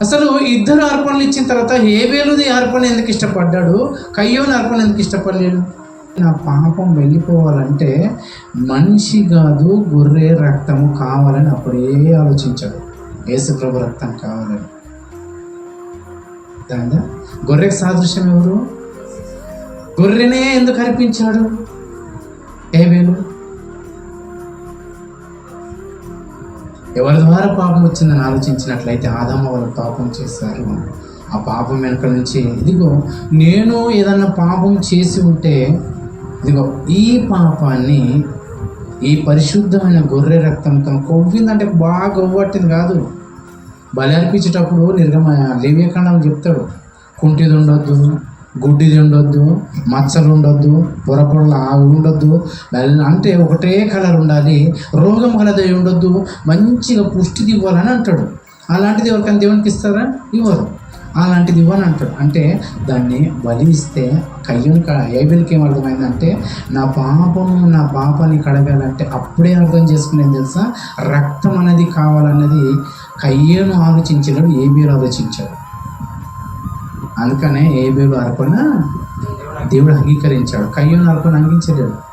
అసలు ఇద్దరు అర్పణలు ఇచ్చిన తర్వాత హేబేలుది అర్పణ ఎందుకు ఇష్టపడ్డాడు? కయ్యోని అర్పణ ఎందుకు ఇష్టపడలేడు నా పాపం వెళ్ళిపోవాలంటే మనిషి కాదు గొర్రె రక్తము కావాలని అప్పుడే ఆలోచించాడు. యేసుప్రభు రక్తం కావాలని. దాందా? గొర్రెకి సాదృశ్యం ఎవరు? గొర్రెనే ఎందుకు అర్పించాడు? ఏబేలు ఎవరి ద్వారా పాపం వచ్చిందని ఆలోచించినట్లయితే ఆదామ వాళ్ళు పాపం చేశారు. ఆ పాపం వెనక నుంచి ఇదిగో నేను ఏదన్నా పాపం చేసి ఉంటే ఇదిగో ఈ పాపాన్ని ఈ పరిశుద్ధమైన గొర్రె రక్తంతో కొవ్విందంటే బాగా కొవ్వట్టింది కాదు. బలి అర్పించేటప్పుడు నిర్గమ లేవ్యకాండం చెప్తాడు కుంటిది ఉండొద్దు గుడ్డిది ఉండొద్దు మచ్చలు ఉండొద్దు పొరపొరలు ఆవి ఉండొద్దు అంటే ఒకటే కలర్ ఉండాలి రోగం కలది ఉండొద్దు మంచిగా పుష్టిది ఇవ్వాలని అంటాడు. అలాంటిది ఎవరికైనా దేవునికి ఇస్తారా? ఇవ్వరు. అలాంటిది ఇవ్వని అంటాడు. అంటే దాన్ని బలి ఇస్తే కయ్యం ఏబిల్కి ఏం అర్థమైందంటే నా పాపము నా పాపాన్ని కడగాలంటే అప్పుడే అర్థం చేసుకునేది తెలుసా? రక్తం అనేది కావాలన్నది కయ్యను ఆలోచించాడు ఏబీలు ఆలోచించాడు అందుకనే ఏబేలు అర్పణ దేవుడు అంగీకరించాడు. కయ్యూన్ అర్పణ అంగీకరించలేడు